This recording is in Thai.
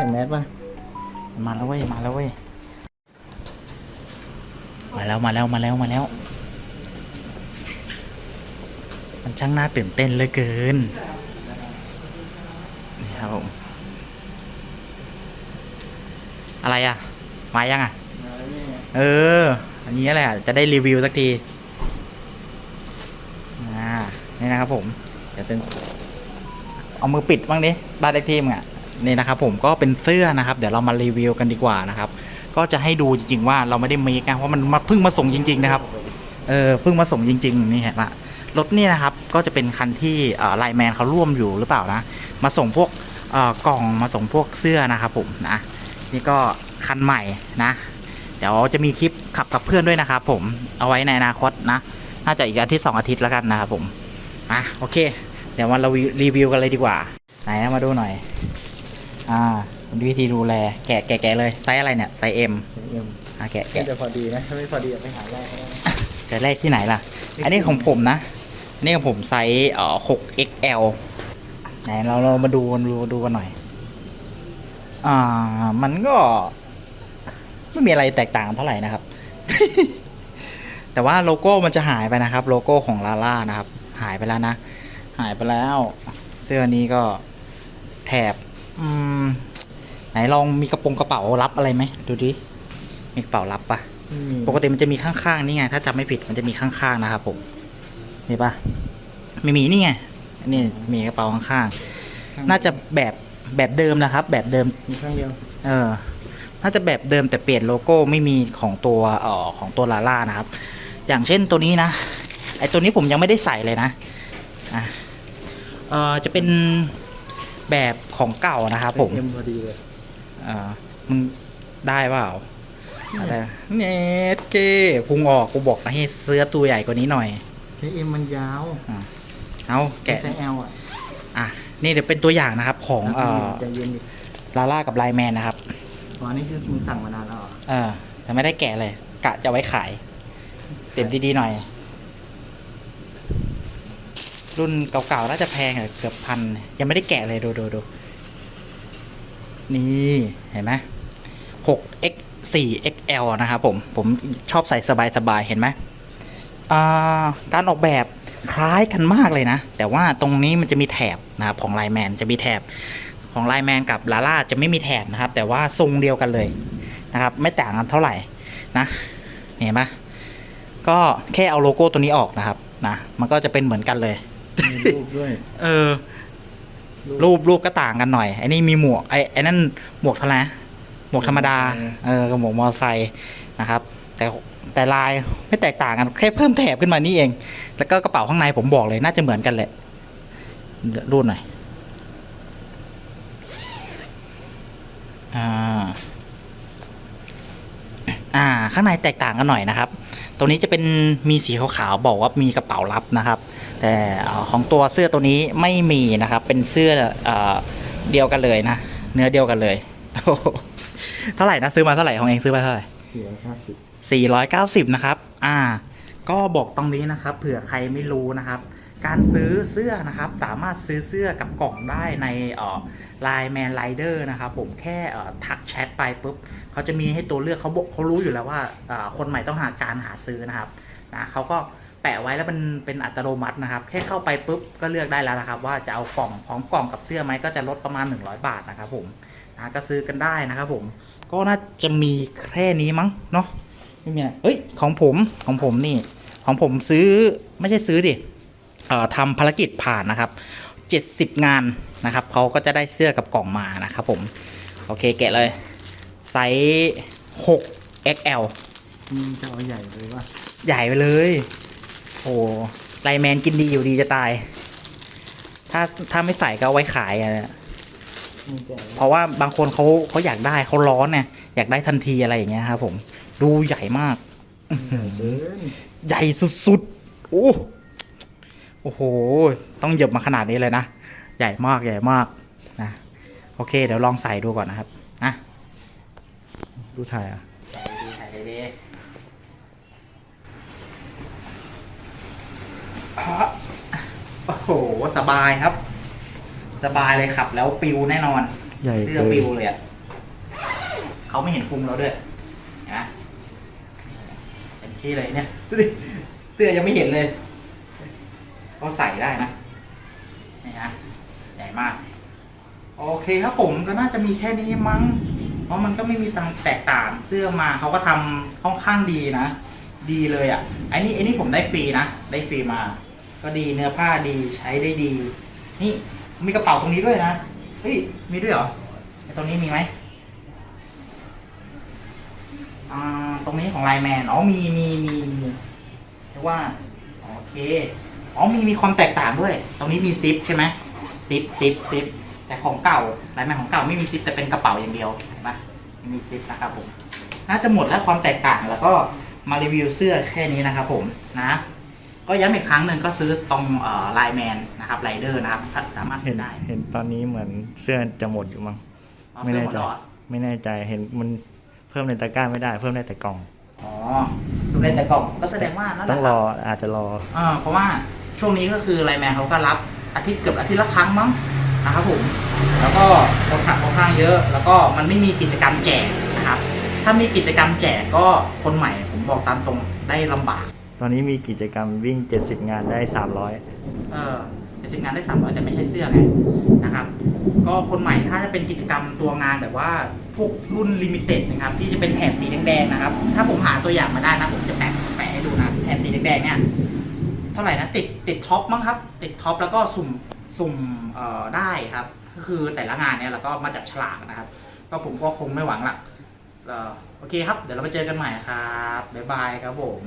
ส่แมสป่ะมาแล้วเว้ยมาแล้วเว้ยมาแล้วมาแล้วมาแล้วมาแล้ว มันช่างน่าตื่นเต้นเหลือเกินนี่ครับผมอะไรอะ มายังอะ เออ อันนี้แหละจะได้รีวิวสักทีอ่านี่นะครับผมเดี๋ยวตึงเอามือปิดบ้างดิบ้านเลขที่มึงอะ นี่นะครับผมก็เป็นเสื้อนะครับ เดี๋ยวเรามารีวิวกันดีกว่านะครับ ก็จะให้ดูจริงๆว่าเราไม่ได้มีกันเพราะมันมาเพิ่งมาส่งจริง ๆ นะครับเออเพิ่งมาส่งจริง ๆ นี่เห็นปะรถนี่นะครับก็จะเป็นคันที่ไลแมนเขาร่วมอยู่หรือเปล่านะ มาส่งพวกอ่อกล่องมาส่งพวกเสื้อนะครับผมนะนี่ก็คันใหม่นะ เดี๋ยวจะมีคลิปขับกับเพื่อนด้วยนะครับผมเอาไว้ในอนาคตนะน่าจะอีกอาทิตย์สองอาทิตย์แล้วกันนะครับผมอะโอเค เดี๋ยวมาเรารีวิวกันเลยดีกว่า ไหนมาดูหน่อย อ่าวิธีดูแล แกะแกะแกะเลยไซส์อะไรเนี่ยไซส์เอ็มใส่เอ็มอะแกะก็แกะจะพอดีนะ ถ้าไม่พอดีเอาไปหาแรกก็ได้ แต่แรกที่ไหนล่ะ อันนี้ของผมนะ อันนี้ของผมไซส์เอ่อ 6XL ไหนเราเรามาดูกันดูดูกันหน่อย อ่า มันก็ ไม่มีอะไรแตกต่างกันเท่าไหร่นะครับ แต่ว่าโลโก้มันจะหายไปนะครับ โลโก้ของลาล่านะครับ หายไปแล้วนะ หายไปแล้ว เสื้อนี้ก็แถบ อืม ไหนลองมีกระโปรงกระเป๋ารับอะไรไหมดูดิมีกระเป๋ารับปะปกติมันจะมีข้างๆนี่ไง ถ้าจำไม่ผิดมันจะมีข้างๆนะครับผมนี่ปะไม่มีนี่ไงนี่มีกระเป๋าข้างๆน่าจะแบบแบบเดิมนะครับ แบบเดิมมีข้างเดียวเออ น่าจะแบบเดิมแต่เปลี่ยนโลโก้ไม่มีของตัวเอ่อของตัวลาล่านะครับ อย่างเช่นตัวนี้นะ ไอตัวนี้ผมยังไม่ได้ใส่เลยนะอะเออจะเป็น แบบของเก่านะครับผมเอ็มพอดีเลยเออมึงได้เปล่าอะไรเนตเก้พุงออกกูบอกให้เสื้อตัวใหญ่กว่านี้หน่อยใช้เอ็มมันยาวเอาแกะใช้แอลอะอะนี่เดี๋ยวเป็นตัวอย่างนะครับของเอ่อใจเย็นดิลาล่ากับไลแมนนะครับอ๋อนี่คือมึงสั่งมานานแล้วเหรอเออแต่ไม่ได้แกะเลย กะจะเอาไว้ขายเต็มดีๆหน่อย รุ่นเก่าๆน่าจะแพงอะเกือบพัน ยังไม่ได้แกะเลยดูดูดูนี่ เห็นไหม 6x 4xl นะครับผม ผมชอบใส่สบายๆ เห็นไหมอ่าการออกแบบคล้ายกันมากเลยนะ แต่ว่าตรงนี้มันจะมีแถบนะครับของไลแมนจะมีแถบของไลแมนกับลาล่าจะไม่มีแถบนะครับ แต่ว่าทรงเดียวกันเลยนะครับ ไม่ต่างกันเท่าไหร่นะเห็นไหมก็แค่เอาโลโก้ตัวนี้ออกนะครับนะมันก็จะเป็นเหมือนกันเลย มีรูปด้วย เออ รูปรูปก็ต่างกันหน่อยไอ้นี่มีหมวกไอ้ไอ้นั่นหมวกเท่าไหร่นะหมวกธรรมดา เออกับหมวกมอเตอร์ไซค์นะครับ แต่แต่ลายไม่แตกต่างกันแค่เพิ่มแถบขึ้นมานี่เอง แล้วก็กระเป๋าข้างในผมบอกเลยน่าจะเหมือนกันแหละเดี๋ยวรูดหน่อยอ่าอ่า ข้างในแตกต่างกันหน่อยนะครับตัวนี้จะเป็นมีสีขาวๆบอกว่ามีกระเป๋าลับนะครับ แต่เอ่อของตัวเสื้อตัวนี้ไม่มีนะครับ เป็นเสื้อเอ่อเดียวกันเลยนะ เนื้อเดียวกันเลยโอ้โหเท่าไหร่นะซื้อมาเท่าไหร่ของเองซื้อมาเท่าไหร่สี่ร้อยห้าสิบ490นะครับ อ่า ก็บอกตรงนี้นะครับ เผื่อใครไม่รู้นะครับ การซื้อเสื้อนะครับ สามารถซื้อเสื้อกับกล่องได้ในเอ่อ Line Man Rider นะครับ ผมแค่เอ่อทักแชทไปปุ๊บเขาจะมีให้ตัวเลือกเขาบอกเขารู้อยู่แล้วว่าเอ่อคนใหม่ต้องหาการหาซื้อนะครับนะเขาก็ แปะไว้แล้วมันเป็นอัตโนมัตินะครับ แค่เข้าไปปุ๊บก็เลือกได้แล้วนะครับ ว่าจะเอากล่องพร้อมกล่องกับเสื้อไหมก็จะลดประมาณ 100 บาทนะครับผมนะก็ซื้อกันได้นะครับผมก็น่าจะมีแค่นี้มั้งเนาะไม่มีอะไรเฮ้ยของผมของผมนี่ ของผมซื้อไม่ใช่ซื้อดิเอ่อทำภารกิจผ่านนะครับ 70 งานนะครับเขาก็จะได้เสื้อกับกล่องมานะครับผมโอเคแกะเลยไซส์ 6 XL มึงจะเอาใหญ่เลยว่าใหญ่ไปเลยโอ้ ไลแมนกินดีอยู่ดีจะตาย ถ้าถ้าไม่ใส่ก็เอาไว้ขายอะมึงแก่เพราะว่าบางคนเขาเขาอยากได้เขาร้อนเนี่ยอยากได้ทันทีอะไรอย่างเงี้ยครับผมดูใหญ่มากเดินใหญ่สุดๆ โอ้โอ้โห ต้องเหยียบมาขนาดนี้เลยนะ ใหญ่มากใหญ่มากนะ โอเค เดี๋ยวลองใส่ดูก่อนนะครับนะดูถ่ายอะ ใส่ดีใส่ดี โอ้โห สบายครับ สบายเลยขับ แล้วปิวแน่นอนใหญ่เสื้อเกิปินวเลยอะเขาไม่เห็นพุงเราด้วยเห็นไหมเต็มที่เลยเนี่ยดูดิเสื้อยังไม่เห็นเลยก็ใส่ได้นะนี่ฮะใหญ่มาก โอเคครับผมก็น่าจะมีแค่นี้มั้ง เพราะมันก็ไม่มีต่างแตกต่างเสื้อมาเขาก็ทำค่อนข้างดีนะ ดีเลยอะไอ้นี่ไอ้นี่ผมได้ฟรีนะ ได้ฟรีมา ก็ดีเนื้อผ้าดีใช้ได้ดี นี่มีกระเป๋าตรงนี้ด้วยนะเฮ้ยมีด้วยเหรอไอ้ตรงนี้มีไหมอ่าตรงนี้ของไลแมนอ๋อมีมีมีมีเรียกว่าโอเคอ๋อมีมีความแตกต่างด้วย ตรงนี้มีซิปใช่ไหมซิปซิปซิปแต่ของเก่าไลแมนของเก่าไม่มีซิปแต่เป็นกระเป๋าอย่างเดียวเห็นปะไม่มีซิปนะครับผมน่าจะหมดแล้วความแตกต่างแล้วก็มารีวิวเสื้อแค่นี้นะครับผมนะ ก็ย้ำอีกครั้งหนึ่งก็ซื้อตรงไลแมนนะครับไรเดอร์นะครับสามารถเห็ซื้นอได้เห็นตอนนี้เหมือนเสื้อจะหมดอยู่มั้งอ๋อไม่ซื้อแน่หมดใจ แล้วเหรอไม่แน่ใจเห็นมันเพิ่มในตะกร้าไม่ได้เพิ่มได้แต่กล่อง อ๋อดูในแต่กล่องก็แสดงว่านั่นแหต้อละงรออาจจะรออ่าเพราะว่าช่วงนี้ก็คือไลแมนเขาก็รับอาทิตย์เกือบอาทิตย์ละครั้งมั้งนะครับผม แล้วก็คนขับค่อนข้างเยอะ แล้วก็มันไม่มีกิจกรรมแจกนะครับ ถ้ามีกิจกรรมแจกก็คนใหม่ผมบอกตามตรงได้ลำบาก ตอนนี้มีกิจกรรมวิ่ง 70 งานได้ 300 เออแต่สิ่งานได้สามร้อยแต่ไม่ใช่เสื้อไงนะครับ ก็คนใหม่ถ้าจะเป็นกิจกรรมตัวงานแบบว่าพวกรุ่นลิมิเต็ดนะครับ ที่จะเป็นแถบสีแดงๆนะครับ ถ้าผมหาตัวอย่างมาได้นะ ผมจะแปะแปะให้ดูนะแถบสีแดงๆเนี่ยเท่าไหร่นะติดติดท็อปมั้งครับ ติดท็อปแล้วก็สุ่มสุ่มเอ่อได้ครับ ก็คือแต่ละงานเนี่ยเราก็มาจับฉลากนะครับ ก็ผมก็คงไม่หวังหลักโอเคครับ เดี๋ยวเราไปเจอกันใหม่ครับบ๊ายบายครับผม